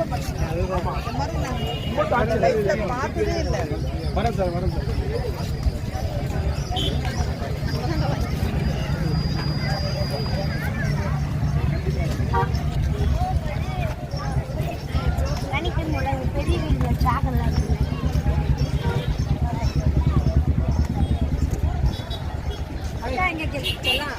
கும்பிடலாமா சாமி கும்பிட்டு வரேன் சார் வரேன் சார் முன்னாடி பெரிய வீடியோ சாகலாம் அதான் இங்க கேட்கலாம்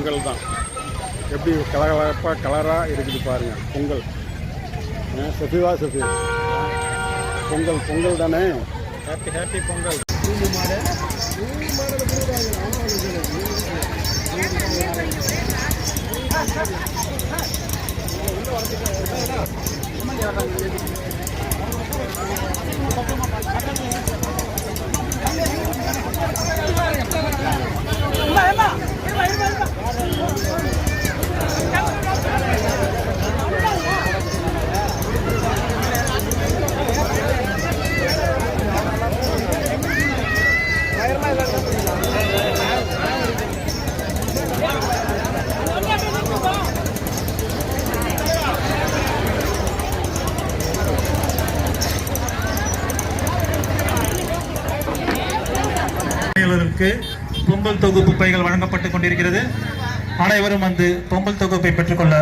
பொங்கல் தான். எப்படி கலகலப்பாக கலராக இருக்குது பாருங்க பொங்கல். சஃபிவா சஃபி பொங்கல் பொங்கல் தானே? Happy happy Pongal. பணியாளருக்கு பொங்கல் தொகுப்பு பைகள் வழங்கப்பட்டுக் கொண்டிருக்கிறது. அனைவரும் வந்து பொங்கல் தொகுப்பை பெற்றுக்கொள்ள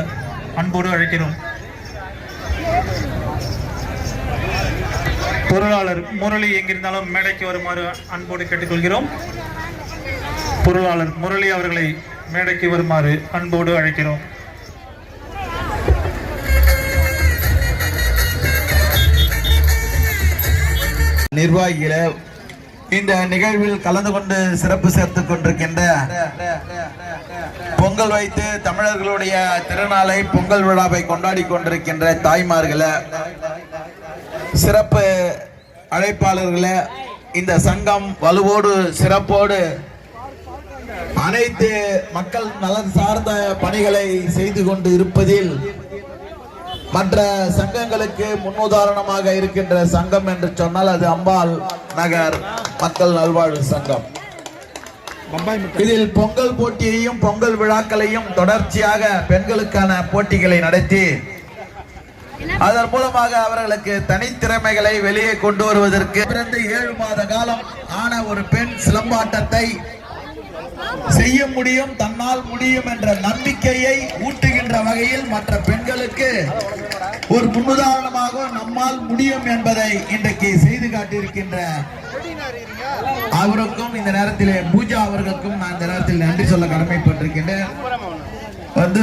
அன்போடு அழைக்கிறோம். பொருளாளர் முரளி எங்கிருந்தாலும் மேடைக்கு வருமாறு அன்போடு கேட்டுக்கொள்கிறோம். பொருளாளர் முரளி அவர்களை மேடைக்கு வருமாறு அன்போடு அழைக்கிறோம். நிர்வாகிகளை இந்த நிகழ்வில் கலந்து கொண்டு சிறப்பு சேர்த்துக் கொண்டிருக்கின்ற பொங்கல் வைத்து தமிழர்களுடைய திருநாளை பொங்கல் விழாவை கொண்டாடி கொண்டிருக்கின்ற தாய்மார்களை சிறப்பு அழைப்பாளர்களே இந்த சங்கம் வலுவோடு சிறப்போடு அனைத்து மக்கள் நலன் சார்ந்த பணிகளை செய்து கொண்டு இருப்பதில் மற்ற சங்கங்களுக்கு முன்னுதாரணமாக இருக்கின்ற சங்கம் என்று சொன்னால் அது அம்பாள் நகர் மக்கள் நல்வாழ்வு சங்கம். இதில் பொங்கல் போட்டியையும் பொங்கல் விழாக்களையும் தொடர்ச்சியாக பெண்களுக்கான போட்டிகளை நடத்தி அதன் மூலமாக அவர்களுக்கு தனித்திறமைகளை வெளியே கொண்டு வருவதற்கு பிறந்து ஏழு மாத காலம் ஆன ஒரு பெண் சிலம்பாட்டத்தை செய்ய முடியும் தன்னால் முடியும் என்ற நம்பிக்கையை ஊட்டுகின்ற வகையில் மற்ற பெண்களுக்கு ஒரு முன்னுதாரணமாக நம்மால் முடியும் என்பதை இன்றைக்கு செய்து காட்டியிருக்கின்ற அவருக்கும் இந்த நேரத்திலே பூஜா அவர்களுக்கும் நான் இந்த நேரத்தில் நன்றி சொல்ல கடமைப்பட்டிருக்கின்றேன். வந்து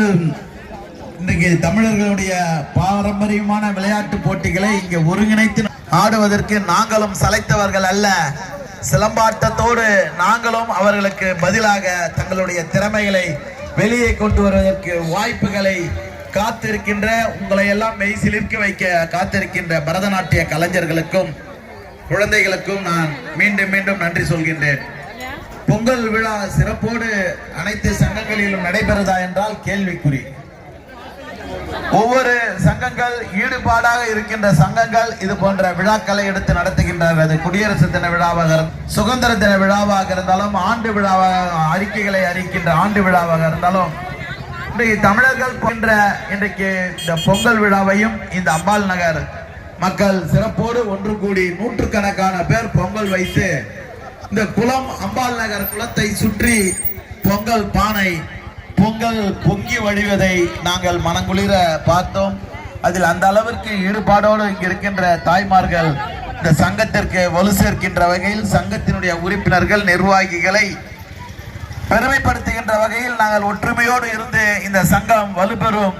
இன்னைக்கு தமிழர்களுடைய பாரம்பரியமான விளையாட்டு போட்டிகளை இங்கே ஒருங்கிணைத்து ஆடுவதற்கு நாங்களும் சளைத்தவர்கள் அல்ல. சிலம்பாட்டத்தோடு நாங்களும் அவர்களுக்கு பதிலாக தங்களுடைய திறமைகளை வெளியே கொண்டு வருவதற்கு வாய்ப்புகளை காத்திருக்கின்ற உங்களை எல்லாம் மெய் சிலிர்க்க வைக்க காத்திருக்கின்ற பரதநாட்டிய கலைஞர்களுக்கும் குழந்தைகளுக்கும் நான் மீண்டும் மீண்டும் நன்றி சொல்கின்றேன். பொங்கல் விழா சிறப்போடு அனைத்து சங்கங்களிலும் நடைபெறுதா என்றால் கேள்விக்குறி. ஒவ்வொரு சங்கங்கள் ஈடுபாடாக இருக்கின்ற சங்கங்கள் இது போன்ற விழாக்களை எடுத்து நடத்துகின்றனர் அது குடியரசு தின விழாவாக சுதந்திர தின விழாவாக இருந்தாலும் ஆண்டு விழாவாக அறிக்கைகளை அறிக்கின்ற ஆண்டு விழாவாக இருந்தாலும் இன்றைக்கு தமிழர்கள் போன்ற இன்றைக்கு இந்த பொங்கல் விழாவையும் இந்த அம்பாள் நகர் மக்கள் சிறப்போடு ஒன்று கூடி நூற்றுக்கணக்கான பேர் பொங்கல் வைத்து இந்த குளம் அம்பாள் நகர் குளத்தை சுற்றி பொங்கல் பானை பொங்கல் பொங்கி வழிவதை நாங்கள் மனங்குளிர பார்த்தோம். அதில் அந்த அளவிற்கு ஈடுபாடோடு இங்கு இருக்கின்ற தாய்மார்கள் இந்த சங்கத்திற்கு வலு சேர்க்கின்ற வகையில் சங்கத்தினுடைய உறுப்பினர்கள் நிர்வாகிகளை பெருமைப்படுத்துகின்ற வகையில் நாங்கள் ஒற்றுமையோடு இருந்து இந்த சங்கம் வலுப்பெறும்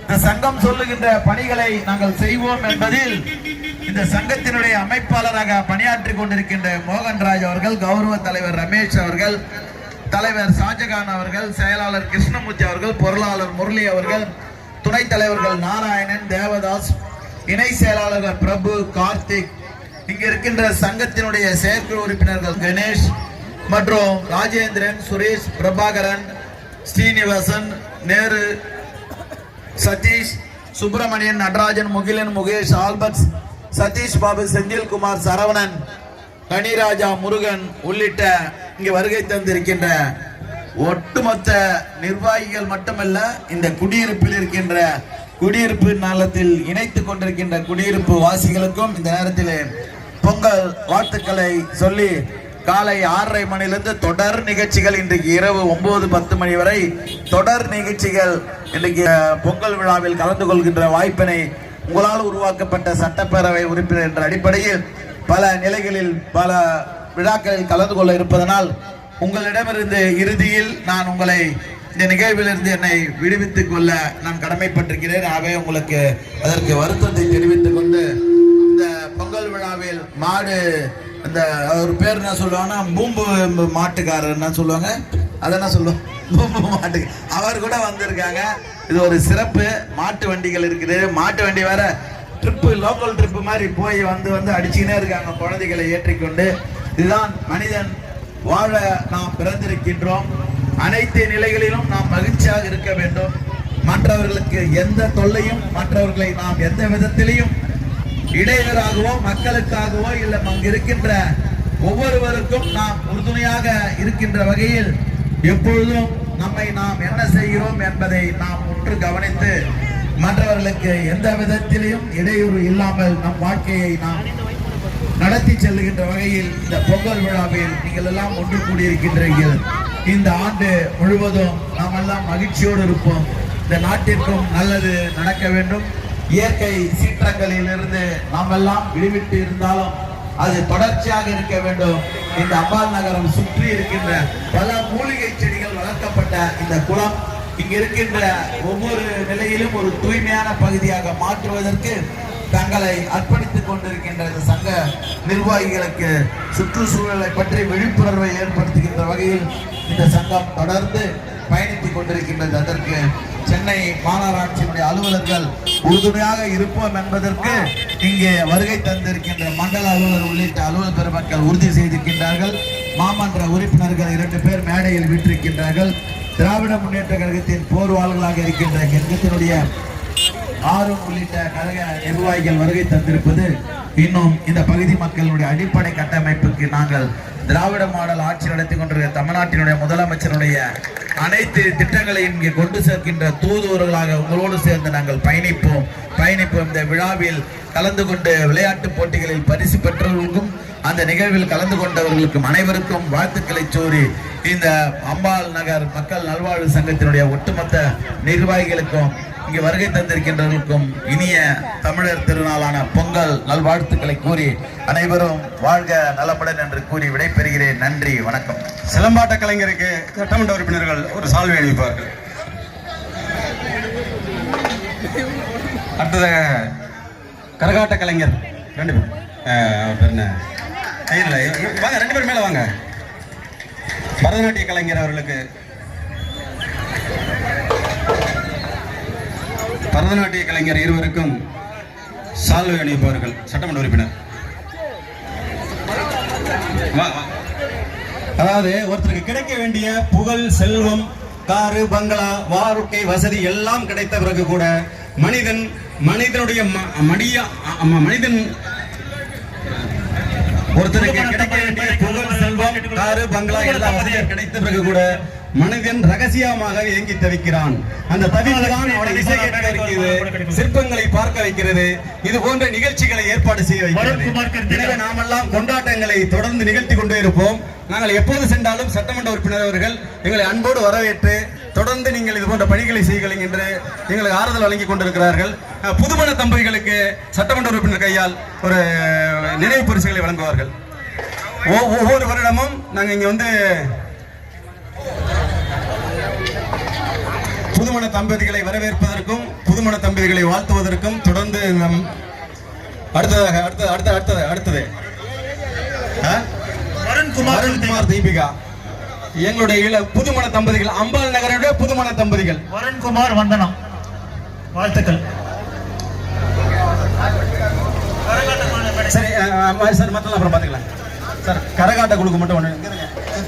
இந்த சங்கம் சொல்லுகின்ற பணிகளை நாங்கள் செய்வோம் என்பதில் இந்த சங்கத்தினுடைய அமைப்பாளராக பணியாற்றி கொண்டிருக்கின்ற மோகன்ராஜ் அவர்கள் கௌரவ தலைவர் ரமேஷ் அவர்கள் தலைவர் ஷாஜகான் அவர்கள் செயலாளர் கிருஷ்ணமூர்த்தி அவர்கள் பொருளாளர் முரளி அவர்கள் துணைத் தலைவர்கள் நாராயணன் தேவதாஸ் இணை செயலாளர்கள் பிரபு கார்த்திக் இங்கு இருக்கின்ற சங்கத்தினுடைய செயற்குழு உறுப்பினர்கள் கணேஷ் மற்றும் ராஜேந்திரன் சுரேஷ் பிரபாகரன் ஸ்ரீனிவாசன் நேரு சதீஷ் சுப்பிரமணியன் நடராஜன் முகிலன் முகேஷ் ஆல்பர்ட்ஸ் சதீஷ் பாபு செந்தில்குமார் சரவணன் கனிராஜா முருகன் உள்ளிட்ட இங்கு வருகை தந்திருக்கின்ற ஒட்டுமொத்த நிர்வாகிகள் மட்டுமல்ல இந்த குடியிருப்பில் இருக்கின்ற குடியிருப்பு நலத்தில் இணைத்துக் கொண்டிருக்கின்ற குடியிருப்பு வாசிகளுக்கும் இந்த நேரத்தில் பொங்கல் வாழ்த்துக்களை சொல்லி காலை ஆறரை மணிலிருந்து தொடர் நிகழ்ச்சிகள் இன்றைக்கு இரவு ஒன்பது பத்து மணி வரை தொடர் நிகழ்ச்சிகள் இன்றைக்கு பொங்கல் விழாவில் கலந்து கொள்கின்ற வாய்ப்பினை உங்களால் உருவாக்கப்பட்ட சட்டப்பேரவை உறுப்பினர் என்ற அடிப்படையில் பல நிலைகளில் பல விழாக்களில் கலந்து கொள்ள இருப்பதனால் உங்களிடமிருந்து இறுதியில் நான் உங்களை இந்த நிகழ்விலிருந்து என்னை விடுவித்துக் கொள்ள நான் கடமைப்பட்டிருக்கிறேன். ஆகவே உங்களுக்கு அதற்கு வருத்தத்தை தெரிவித்துக் கொண்டு இந்த பொங்கல் விழாவில் மாடு அந்த அவர் பேர் என்ன சொல்லுவாங்கன்னா பூம்பு மாட்டுக்காரர் என்ன சொல்லுவாங்க? அதை என்ன சொல்லுவோம்? பூம்பு மாட்டு. அவர் கூட வந்திருக்காங்க. இது ஒரு சிறப்பு. மாட்டு வண்டிகள் இருக்குது. மாட்டு வண்டி வேற ட்ரிப்பு லோக்கல் ட்ரிப்பு மாதிரி போய் வந்து வந்து அடிச்சுக்கினே இருக்காங்க. குழந்தைகளை ஏற்றிக்கொண்டு இதுதான் மனிதன் வாழ நாம் பிறந்திருக்கின்றோம். அனைத்து நிலைகளிலும் நாம் மகிழ்ச்சியாக இருக்க வேண்டும். மற்றவர்களுக்கு எந்த தொல்லையும் மற்றவர்களை நாம் எந்த விதத்திலையும் இடையூறாகவோ மக்களுக்காகவோ இல்லை அங்கு இருக்கின்ற ஒவ்வொருவருக்கும் நாம் உறுதுணையாக இருக்கின்ற வகையில் எப்பொழுதும் நம்மை நாம் என்ன செய்கிறோம் என்பதை நாம் உற்று கவனித்து மற்றவர்களுக்கு எந்த விதத்திலையும் இடையூறு இல்லாமல் நம் வாழ்க்கையை நாம் நடத்தி செல்லுகின்ற வகையில் இந்த பொங்கல் விழாவில் நீங்கள் எல்லாம் ஒன்று கூடியிருக்கின்றீர்கள். இந்த ஆண்டு முழுவதும் நாம் எல்லாம் மகிழ்ச்சியோடு இருப்போம். இந்த நாட்டிற்கும் நல்லது நடக்க வேண்டும். இயற்கை சீற்றங்களிலிருந்து நாம் எல்லாம் விடுவிட்டு இருந்தாலும் அது தொடர்ச்சியாக இருக்க வேண்டும். இந்த அம்பாள் நகரம் சுற்றி இருக்கின்ற பல மூலிகை செடிகள் வளர்க்கப்பட்ட இந்த குளம் இங்க இருக்கின்ற ஒவ்வொரு நிலையிலும் ஒரு தூய்மையான பகுதியாக மாற்றுவதற்கு தங்களை அர்ப்பணித்துக் கொண்டிருக்கின்ற இந்த சங்க நிர்வாகிகளுக்கு சுற்றுச்சூழலை பற்றி விழிப்புணர்வை ஏற்படுத்துகின்ற வகையில் இந்த சங்கம் தொடர்ந்து பயணித்துக் கொண்டிருக்கின்றது. அதற்கு சென்னை மாநகராட்சியினுடைய அலுவலர்கள் உறுதுணையாக இருப்போம் என்பதற்கு இங்கே வருகை தந்திருக்கின்ற மண்டல அலுவலர் உள்ளிட்ட அலுவலர் பெருமக்கள் உறுதி செய்திருக்கின்றார்கள். மாமன்ற உறுப்பினர்கள் இரண்டு பேர் மேடையில் விட்டிருக்கின்றார்கள் திராவிட முன்னேற்ற கழகத்தின் போர்வாளர்களாக இருக்கின்ற கழகத்தினுடைய ஆறு உள்ளிட்ட கழக நிர்வாகிகள் வருகை தந்திருப்பது இன்னும் இந்த பகுதி மக்களுடைய அடிப்படை கட்டமைப்புக்கு நாங்கள் திராவிட மாடல் ஆட்சி நடத்தி கொண்டிருக்கிற தமிழ்நாட்டினுடைய முதலமைச்சருடைய அனைத்து திட்டங்களையும் இங்கே கொண்டு சேர்க்கின்ற தூதுவர்களாக உங்களோடு சேர்ந்து நாங்கள் பயணிப்போம். பயணிப்போம். இந்த விழாவில் கலந்து கொண்டு விளையாட்டு போட்டிகளில் பரிசு பெற்றவர்களுக்கும் அந்த நிகழ்வில் கலந்து கொண்டவர்களுக்கும் அனைவருக்கும் வாழ்த்துக்களை சோரி இந்த அம்பாள் நகர் மக்கள் நல்வாழ்வு சங்கத்தினுடைய ஒட்டுமொத்த நிர்வாகிகளுக்கும் இங்கு வருகை தந்திருக்கின்றவர்களுக்கும் இனிய தமிழர் திருநாளான பொங்கல் நல்வாழ்த்துக்களை கூறி அனைவரும் வாழ்க நலமுடன் என்று கூறி விடைபெறுகிறேன். நன்றி வணக்கம். சிலம்பாட்ட கலைஞருக்கு சட்டமன்ற உறுப்பினர்கள் ஒரு சால்வை அளிப்பார்கள் அடுத்ததாக கரகாட்ட கலைஞர். ரெண்டு பேர் என்ன? இல்லை வாங்க ரெண்டு பேரும் மேலே வாங்க. பரதநாட்டிய கலைஞர் அவர்களுக்கு. பரதநாட்டிய கலைஞர் இருவருக்கும் சால்வை அணிவிப்பவர்கள் சட்டமன்ற உறுப்பினர். அதாவது ஒருத்தருக்கு கிடைக்க வேண்டிய புகழ் செல்வம் காரு பங்களா வாருக்கை வசதி எல்லாம் கிடைத்த பிறகு கூட மனிதன் மனிதனுடைய ம- மடிய மனிதன் ஒருத்தருக்கு கிடைக்க வேண்டிய புகழ் செல்வம் காரு பங்களா எல்லா வசதியும் கிடைத்த பிறகு கூட மனிதன் ரகசியமாக ஏங்கி தவிக்கிறான். அந்த தவிப்பு தான் அவனை இசை கேட்க வைக்கிறது சிற்பங்களை பார்க்க வைக்கிறது. இது போன்ற நிகழ்ச்சிகளை ஏற்பாடு செய்ய வைக்கிறது. எனவே நாமெல்லாம் கொண்டாட்டங்களை தொடர்ந்து நிகழ்த்தி கொண்டே இருப்போம். நாங்கள் எப்போது சென்றாலும் சட்டமன்ற உறுப்பினர் அவர்கள் எங்களை அன்போடு வரவேற்று தொடர்ந்து நீங்கள் இது போன்ற பணிகளை செய்யுங்கள் என்று எங்களுக்கு ஆறுதல் வழங்கி கொண்டிருக்கிறார்கள். புதுமண தம்பதிகளுக்கு சட்டமன்ற உறுப்பினர் கையால் ஒரு நினைவு பரிசுகளை வழங்குவார்கள். ஒவ்வொரு வருடமும் நாங்கள் இங்கே வந்து புதுமண தம்பதிகளை வரவேற்பதற்கும் புதுமண தம்பதிகளை வாழ்த்துவதற்கும் தொடர்ந்து நம் அடுத்ததாக அடுத்தது அடுத்த அடுத்தது அடுத்தது. வருண்குமார் தீபிகா. எங்களுடைய இள புதுமண தம்பதிகள் அம்பாள் நகருடைய புதுமண தம்பதிகள். வருண்குமார் வந்தனம். வாழ்த்துக்கள். சரி சார் மற்றெல்லாம் அப்புறம் பார்த்துக்கலாம். சார் கரகாட்ட குழுக்கு மட்டும் ஒன்று.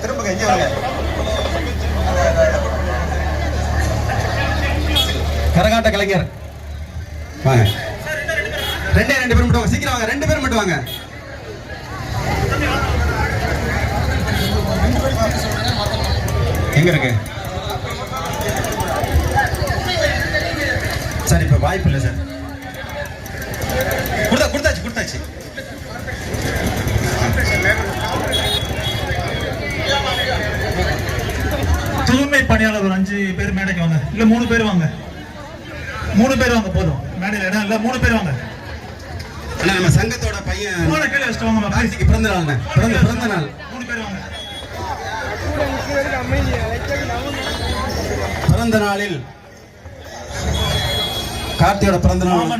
திரும்புங்க இங்கே வாங்க. கரகாட்ட கலைஞர். வாங்க. ரெண்டே ரெண்டு பேர் மட்டும் வாங்க. சீக்கிரம் வாங்க ரெண்டு பேர் மட்டும் வாங்க. எங்க இருக்கு? சார் இப்ப வாய்ப்பு இல்லை சார். கொடுத்தா கொடுத்தாச்சு கொடுத்தாச்சு. தூய்மை பணியாளர் ஒரு அஞ்சு பேர் மேடைக்கு வாங்க. இல்ல மூணு பேர் வாங்க. மூணு பேர் வாங்க போதும். மேடையில் இடம் இல்ல மூணு பேர் வாங்க. அண்ணா நம்ம சங்கத்தோட பையன் பிறந்த நாள் பிறந்த பிறந்த நாள். பிறந்த நாளில் கார்த்தியோட பிறந்த நாள்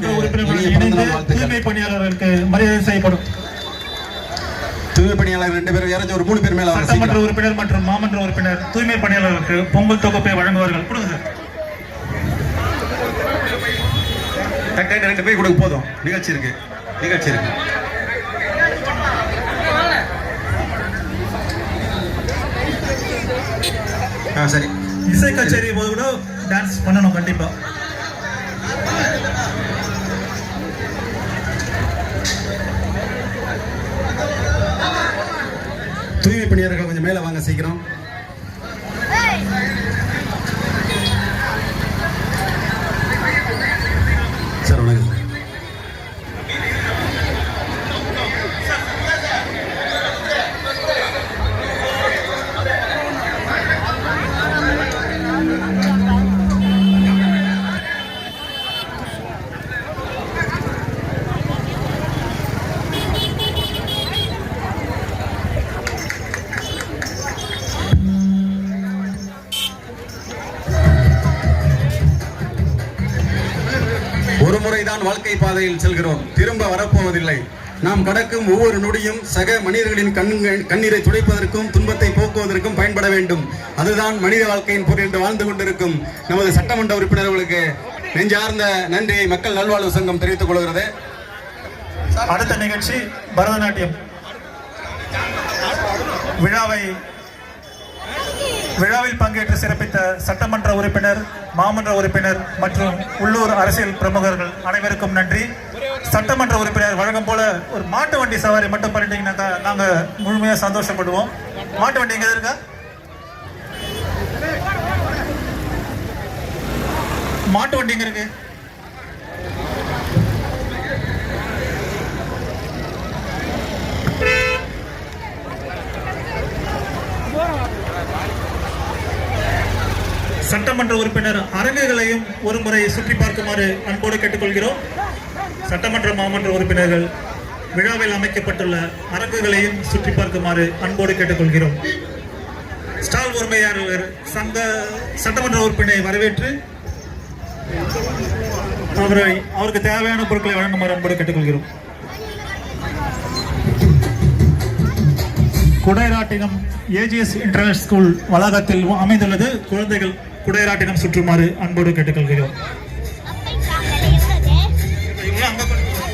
தூய்மை பணியாளர்களுக்கு மரியாதை செய்யப்படும். தூய்மை பணியாளர் ரெண்டு பேரும் யாராச்சும் ஒரு மூணு பேர் மேல சட்டமன்ற. உறுப்பினர் மற்றும் மாமன்ற உறுப்பினர் தூய்மை பணியாளர்களுக்கு பொங்கல் தொகுப்பை வழங்குவார்கள். கொடுங்க சார். ரெண்டு பேர் கொடுங்க போதும். நிகழ்ச்சி இருக்கு. நிகழ்ச்சி இருக்கு. சரி. இசை கச்சேரி போது கூட டான்ஸ் பண்ணணும் கண்டிப்பா. தூய்மை பணியாளர்கள் கொஞ்சம் மேலே வாங்க சீக்கிரம். பாதையில் செல்கிறோம். திரும்ப வரப்போவதில்லை. நாம் கடக்கும் ஒவ்வொரு நொடியும் சக மனிதர்களின் கண்கள் கண்ணீரை துடைப்பதற்கும் துன்பத்தை போக்குவதற்கும் பயன்பட வேண்டும். அதுதான் மனித வாழ்க்கையின் பொருள் என்று வாழ்ந்து கொண்டிருக்கும் நமது சட்டமன்ற உறுப்பினர்களுக்கு நெஞ்சார்ந்த நன்றியை மக்கள் நல்வாழ்வு சங்கம் தெரிவித்துக் கொள்கிறது. அடுத்த நிகழ்ச்சி பரதநாட்டியம். விழாவை விழாவில் பங்கேற்று சிறப்பித்த சட்டமன்ற உறுப்பினர் மாமன்ற உறுப்பினர் மற்றும் உள்ளூர் அரசியல் பிரமுகர்கள் அனைவருக்கும் நன்றி. சட்டமன்ற உறுப்பினர் வழக்கம் போல ஒரு மாட்டு வண்டி சவாரி மட்டும் பண்ணிட்டீங்கன்னா நாங்க முழுமையா சந்தோஷப்படுவோம். மாட்டு வண்டி எங்க இருக்கா? மாட்டு வண்டி எங்க இருக்கு? சட்டமன்ற உறுப்பினர் அரங்குகளையும் ஒரு முறை சுற்றி பார்க்குமாறு அன்போடு கேட்டுக்கொள்கிறோம். சட்டமன்ற மாமன்ற உறுப்பினர்கள் விழாவில் அமைக்கப்பட்டுள்ள அரங்குகளையும் சுற்றி பார்க்குமாறு அன்போடு கேட்டுக்கொள்கிறோம். ஸ்டால் உரிமையாளர் சங்க சட்டமன்ற உறுப்பினரை வரவேற்று அவரை அவருக்கு தேவையான பொருட்களை வழங்குமாறு அன்போடு கேட்டுக்கொள்கிறோம். குடைராட்டினம் ஏஜிஎஸ் இன்டர்நேஷனல் ஸ்கூல் வளாகத்தில் அமைந்துள்ளது. குழந்தைகள் குடைராட்டினம் சுற்றுமாறு அன்போடு கேட்டுக்கொள்கிறோம். இவங்க அங்க கொண்டு போ.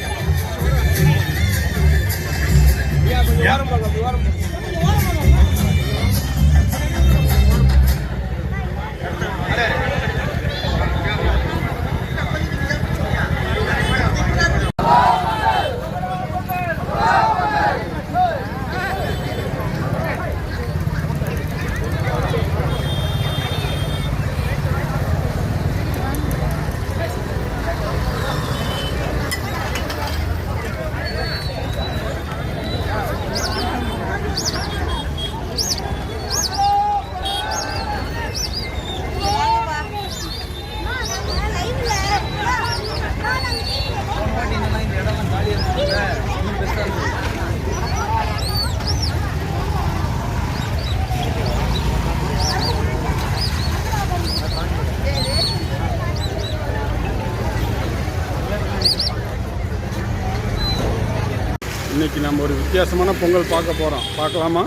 இன்னைக்கு நம்ம ஒரு வித்தியாசமான பொங்கல் பார்க்க போகிறோம் பார்க்கலாமா?